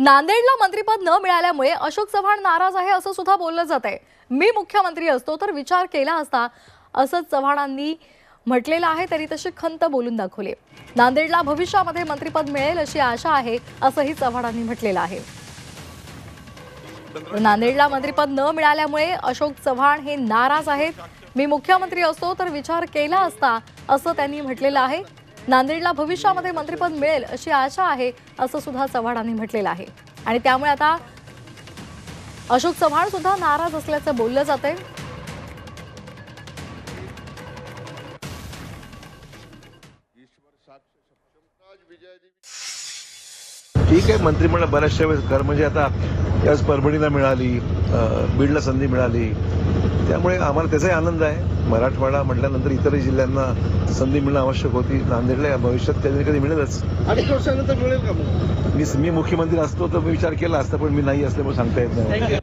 नांदेडला मंत्रीपद न मिळाल्यामुळे अशोक चव्हाण नाराज आहे असं सुद्धा बोललं जात आहे. मी मुख्यमंत्री असतो तर विचार केला असता असं चव्हाणांनी म्हटलेलं आहे तरी तशी खंत बोलून दाखवली. नांदेडला भविष्यामध्ये मंत्रीपद मिळेल अशी आशा आहे असंही चव्हाणांनी म्हटलेलं आहे. नांदेडला मंत्रीपद न मिळाल्यामुळे अशोक चव्हाण हे नाराज आहेत. मी मुख्यमंत्री असतो तर विचार केला असता असं त्यांनी म्हटलेलं आहे. नांदेडला भविष्यामध्ये मंत्रीपद मिळेल अशी आशा आहे असं सुद्धा चव्हाणांनी म्हटलेलं आहे. आणि त्यामुळे आता अशोक चव्हाण सुद्धा नाराज असल्याचं बोललं जात आहे ठीक आहे मंत्रिमंडळ बऱ्याचशा वेळेस कर म्हणजे आता त्याच परभणीला मिळाली बीडला संधी मिळाली त्यामुळे आम्हाला त्याचाही आनंद आहे. मराठवाडा म्हटल्यानंतर इतरही जिल्ह्यांना संधी मिळणं आवश्यक होती. नांदेडला या भविष्यात कधी कधी मिळेलच. अडीच वर्षानंतर मिळेल का मी मी मुख्यमंत्री असतो तर मी विचार केला असता पण मी नाही असल्यामुळे सांगता येत नाही.